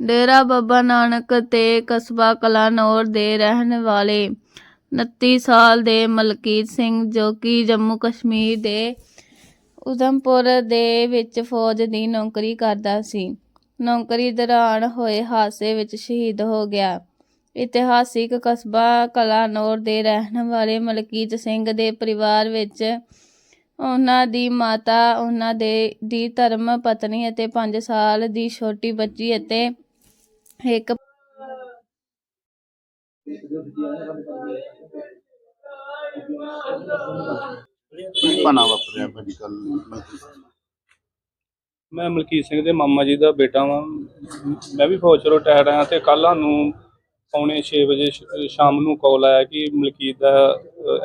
ਡੇਰਾ ਬਾਬਾ ਨਾਨਕ ਤੇ ਕਸਬਾ ਕਲਾਨੌਰ ਦੇ ਰਹਿਣ ਵਾਲੇ 29 ਸਾਲ ਦੇ ਮਲਕੀਤ ਸਿੰਘ, ਜੋ ਕਿ ਜੰਮੂ ਕਸ਼ਮੀਰ ਦੇ ਉਧਮਪੁਰ ਦੇ ਵਿੱਚ ਫੌਜ ਦੀ ਨੌਕਰੀ ਕਰਦਾ ਸੀ। ਨੌਕਰੀ ਦੌਰਾਨ ਹੋਏ ਹਾਦਸੇ ਵਿੱਚ ਸ਼ਹੀਦ ਹੋ ਗਿਆ। ਇਤਿਹਾਸਿਕ ਕਸਬਾ ਕਲਾਨੌਰ ਦੇ ਰਹਿਣ ਵਾਲੇ ਮਲਕੀਤ ਸਿੰਘ ਦੇ ਪਰਿਵਾਰ ਵਿੱਚ ਉਹਨਾਂ ਦੀ ਮਾਤਾ, ਉਹਨਾਂ ਦੇ, ਦੀ ਧਰਮ, ਪਤਨੀ ਅਤੇ 5 ਸਾਲ ਦੀ ਛੋਟੀ ਬੱਚੀ ਅਤੇ ਇੱਕ ਕੀ ਬਣਾ ਵਾਪਰਿਆ ਭਾਜੀ ਕੱਲ ਮੈਂ ਮਲਕੀਤ ਸਿੰਘ ਦੇ ਮਾਮਾ ਜੀ ਦਾ ਬੇਟਾ ਵਾਂ। ਮੈਂ ਵੀ ਫੌਜ ਚੋਂ ਰਿਟਾਇਰ ਆਇਆ ਤੇ ਕੱਲ ਸਾਨੂੰ ਪੌਣੇ 6 ਵਜੇ ਸ਼- ਸ਼ਾਮ ਨੂੰ ਕਾਲ ਆਇਆ ਕਿ ਮਲਕੀਤ ਦਾ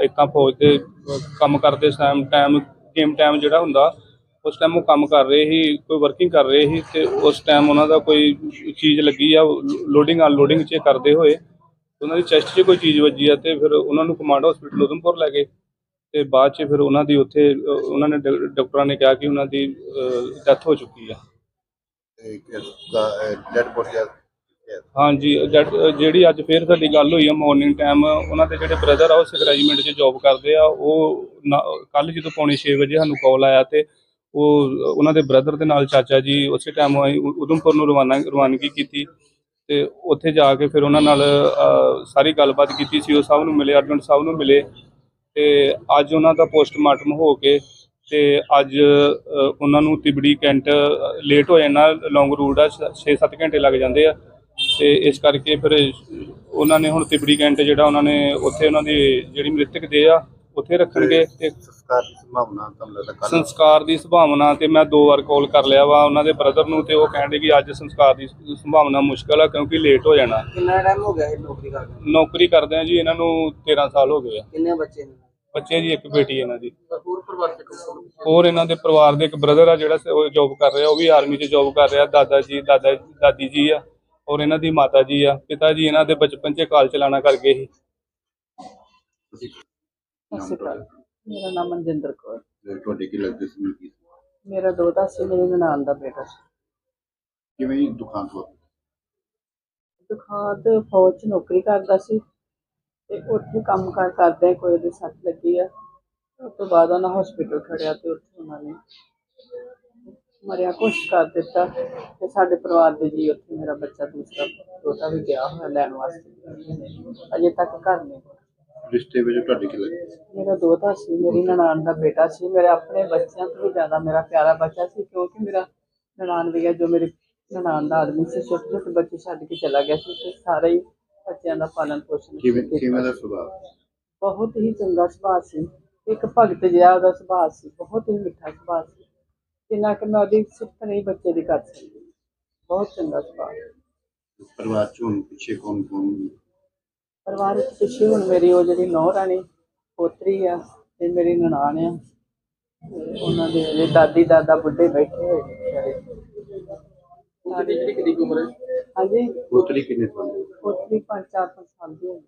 ਇਤਾਂ ਫੌਜ ਦੇ ਅਹ, ਕੰਮ ਕਰਦੇ ਟਾਈਮ ਟਾਈਮ ਗੇਮ ਟਾਈਮ ਜਿਹੜਾ ਹੁੰਦਾ ਉਸ ਟਾਈਮ ਉਹ ਕੰਮ ਕਰ ਰਹੇ ਸੀ ਕੋਈ ਵਰਕਿੰਗ ਕਰ ਰਹੇ ਸੀ ਤੇ ਉਸ ਟਾਈਮ ਉਹਨਾਂ ਦਾ ਕੋਈ ਚੀਜ਼ ਲੱਗੀ ਆ ਲੋਡਿੰਗ ਅਨਲੋਡਿੰਗ 'ਚ ਕਰਦੇ ਹੋਏ ਉਹਨਾਂ ਦੀ ਚੈਸਟ 'ਚ ਕੋਈ ਚੀਜ਼ ਵੱਜੀ ਆ ਤੇ ਫਿਰ ਉਹਨਾਂ ਨੂੰ ਕਮਾਂਡ ਹਸਪੀਟਲ ਉਧਮਪੁਰ ਲੈ ਗਏ। ਤੇ ਬਾਅਦ 'ਚ ਫਿਰ ਉਹਨਾਂ ਦੀ ਉੱਥੇ ਉਹਨਾਂ ਨੇ ਡਾਕਟਰਾਂ ਨੇ ਕਿਹਾ ਕਿ ਉਹਨਾਂ ਦੀ ਡੈਥ ਹੋ ਚੁੱਕੀ ਆ। ਡੈਡ ਬੋਡੀ ਹਾਂਜੀ ਜਿਹੜੀ ਅੱਜ ਫੇਰ ਸਾਡੀ ਗੱਲ ਹੋਈ ਆ ਮਾਰਨਿੰਗ ਟਾਈਮ ਉਹਨਾਂ ਦੇ ਜਿਹੜੇ ਬ੍ਰਦਰ ਆ ਉਹ ਸਿੱਖ ਰੈਜੀਮੈਂਟ 'ਚ ਜੌਬ ਕਰਦੇ ਆ ਉਹ ਕੱਲ ਜਦੋਂ ਪੌਣੇ 6 ਵਜੇ ਸਾਨੂੰ ਕਾਲ ਆਇਆ ਤੇ ਉਹ ਉਹਨਾਂ ਦੇ ਬ੍ਰਦਰ ਦੇ ਨਾਲ ਚਾਚਾ ਜੀ ਉਸੇ ਟਾਈਮ ਆਈ, ਉ- ਉਧਮਪੁਰ ਨੂੰ ਰਵਾਨਾ, ਰਵਾਨਗੀ ਕੀਤੀ ਤੇ ਉੱਥੇ ਜਾ ਕੇ ਫਿਰ ਉਹਨਾਂ ਨਾਲ ਸਾਰੀ ਗੱਲਬਾਤ ਕੀਤੀ ਸੀ, ਉਹ ਸਭ ਨੂੰ ਮਿਲੇ, ਅਰਜਨ ਸਾਹਿਬ ਨੂੰ ਮਿਲੇ ਤੇ ਅੱਜ ਉਹਨਾਂ ਦਾ ਪੋਸਟਮਾਰਟਮ ਹੋ ਕੇ ਤੇ ਅੱਜ ਉਹਨਾਂ ਨੂੰ ਤਿਬੜੀ ਕੈਂਟ ਲੇਟ ਹੋ ਜਾਣਾ ਲੌਂਗ ਰੂਟ ਆ 6-7 ਘੰਟੇ ਲੱਗ ਜਾਂਦੇ ਆ ਤੇ ਇਸ ਕਰਕੇ ਫਿਰ, ਉਹਨਾਂ ਨੇ ਹੁਣ ਤਿਬੜੀ ਕੈਂਟ ਜਿਹੜਾ ਉਹਨਾਂ ਨੇ ਉੱਥੇ ਉਹਨਾਂ ਦੀ ਜਿਹੜੀ ਮ੍ਰਿਤਕ ਦੇ ਆ ਉੱਥੇ ਰੱਖਣਗੇ ਤੇ ਸੰਸਕਾਰ ਦੀ ਸੰਭਾਵਨਾ ਤੁਹਾਨੂੰ ਲੱਗਦਾ ਕੱਲ ਸੰਸਕਾਰ ਦੀ ਸੰਭਾਵਨਾ ਤੇ ਮੈਂ ਦੋ ਵਾਰ ਕਾਲ ਕਰ ਲਿਆ ਵਾ ਉਹਨਾਂ ਦੇ ਬ੍ਰਦਰ ਨੂੰ ਤੇ ਉਹ ਕਹਿੰਦੇ ਕਿ ਅੱਜ ਸੰਸਕਾਰ ਦੀ ਸੰਭਾਵਨਾ ਮੁਸ਼ਕਲ ਆ ਕਿਉਂਕਿ ਲੇਟ ਹੋ ਜਾਣਾ। ਕਿੰਨਾ ਟਾਈਮ ਹੋ ਗਿਆ ਇਹ ਨੌਕਰੀ ਕਰਦੇ ਨੌਕਰੀ ਕਰਦੇ ਆ ਜੀ ਇਹਨਾਂ ਨੂੰ 13 ਸਾਲ ਹੋ ਗਏ ਆ। ਕਿੰਨੇ ਬੱਚੇ ਨੇ? ਬੱਚੇ ਜੀ ਇੱਕ ਬੇਟੀ ਇਹਨਾਂ ਦੀ। ਹੋਰ ਪਰਿਵਾਰ ਚ ਕੌਣ ਹੋਰ ਇਹਨਾਂ ਦੇ ਪਰਿਵਾਰ ਦੇ ਇੱਕ ਬ੍ਰਦਰ ਆ ਜਿਹੜਾ ਉਹ ਜੌਬ ਕਰ ਰਿਹਾ ਉਹ ਵੀ ਆਰਮੀ 'ਚ ਜੌਬ ਕਰ ਰਿਹਾ ਦਾਦਾ ਜੀ ਦਾਦਾ ਦਾਦੀ ਜੀ ਆ ਔਰ ਇਹਨਾਂ ਦੀ ਮਾਤਾ ਜੀ ਆ। ਪਿਤਾ ਜੀ ਇਹਨਾਂ ਦੇ ਬਚਪਨ 'ਚ ਕਾਲ ਚਲਾਣਾ ਕਰ ਗਏ ਸੀ। ਸਤਿ ਸ਼੍ਰੀ ਅਕਾਲ ਮੇਰਾ ਨਾਮ ਮਨਜਿੰਦਰ ਕੌਰ। ਤੁਹਾਡੇ ਕੀ ਲੱਗਦੇ ਸੀ ਕੀ ਮੇਰਾ ਦੋਤਾ ਸੀ ਮੇਰੇ ਨਨਾਣ ਦਾ ਬੇਟਾ ਸੀ। ਕਿਵੇਂ ਦੁਕਾਨ ਤੋਂ ਦੁਕਾਨ ਤੇ ਫੌਜ 'ਚ ਨੌਕਰੀ ਕਰਦਾ ਸੀ ਤੇ ਉੱਥੇ ਕੰਮ ਕਾਰ ਕਰਦੇ ਕੋਈ ਉਹਦੇ ਸੱਟ ਲੱਗੀ ਆ। ਉਸ ਤੋਂ ਬਾਅਦ ਉਹਨਾਂ ਹਸਪੀਟਲ ਖੜਿਆ ਤੇ ਉੱਥੇ ਉਹਨਾਂ ਨੇ ਮਰਿਆ ਕੁਛ ਕਰ ਦਿੱਤਾ ਤੇ ਸਾਡੇ ਪਰਿਵਾਰ ਦੇ ਜੀ ਉੱਥੇ ਮੇਰਾ ਬੱਚਾ ਦੂਸਰਾ ਦੋਤਾ ਵੀ ਗਿਆ ਹੋਇਆ ਲੈਣ ਵਾਸਤੇ। ਅਜੇ ਤੱਕ ਘਰ ਨਹੀਂ। ਰਿਸ਼ਤੇ ਵਿੱਚ ਤੁਹਾਡੇ ਕੀ ਲੱਗਦੇ ਮੇਰਾ ਦੋਤਾ ਸੀ ਮੇਰੀ ਨਨਾਣ ਦਾ ਬੇਟਾ ਸੀ ਮੇਰੇ ਆਪਣੇ ਬੱਚਿਆਂ ਤੋਂ ਵੀ ਜ਼ਿਆਦਾ ਮੇਰਾ ਪਿਆਰਾ ਬੱਚਾ ਸੀ ਕਿਉਂਕਿ ਮੇਰਾ ਨਨਾਣ ਵੀ ਜੋ ਮੇਰੇ ਨਨਾਣ ਦਾ ਆਦਮੀ ਸੀ ਛੋਟੇ ਛੋਟੇ ਬੱਚੇ ਛੱਡ ਕੇ ਚਲਾ ਗਿਆ ਸੀ ਤੇ ਸਾਰੇ ਹੀ ਬੱਚਿਆਂ ਦਾ ਪਾਲਣ ਪੋਸ਼ਣ ਕਿਵੇਂ। ਕਿਵੇਂ ਦਾ ਸੁਭਾਅ? ਬਹੁਤ ਹੀ ਚੰਗਾ ਸੁਭਾਅ ਸੀ। ਇੱਕ ਭਗਤ ਜਿਹਾ ਉਹਦਾ ਸੁਭਾਅ ਸੀ ਬਹੁਤ ਹੀ ਮਿੱਠਾ ਸੁਭਾਅ ਸੀ। ਜਿੰਨਾ ਕਿ ਮੈਂ ਉਹਦੀ ਸਿਫਤ ਨਹੀਂ ਬੱਚੇ ਦੀ ਕਰ ਸਕਦੀ। ਬਹੁਤ ਚੰਗਾ ਸੁਭਾਅ। ਪਰਿਵਾਰ ਚ ਪਿੱਛੇ ਕੌਣ ਕੌਣ ਪਰਿਵਾਰ ਵਿੱਚ ਪਿੱਛੇ ਹੁਣ ਮੇਰੀ ਉਹ ਜਿਹੜੀ ਨੌਂ ਰਾਣੀ ਪੋਤਰੀ ਆ ਤੇ ਮੇਰੀ ਨਨਾਣ ਆ। ਉਹਨਾਂ ਦੇ ਜਿਹੜੇ ਦਾਦੀ ਦਾਦਾ ਬੁੱਢੇ ਬੈਠੇ ਹੋਏ ਨੇ ਵਿਚਾਰੇ ਉਹਦੀ ਜਿਹੜੀ ਕਿੰਨੀ ਕੁ ਉਮਰ ਹੈ? ਹਾਂਜੀ। ਪੋਤਰੀ ਕਿੰਨੇ ਸਾਲ ਦੀ? ਪੋਤਰੀ ਪੰਜ ਚਾਰ ਪੰਜ ਸਾਲ ਦੀ ਹੋਈ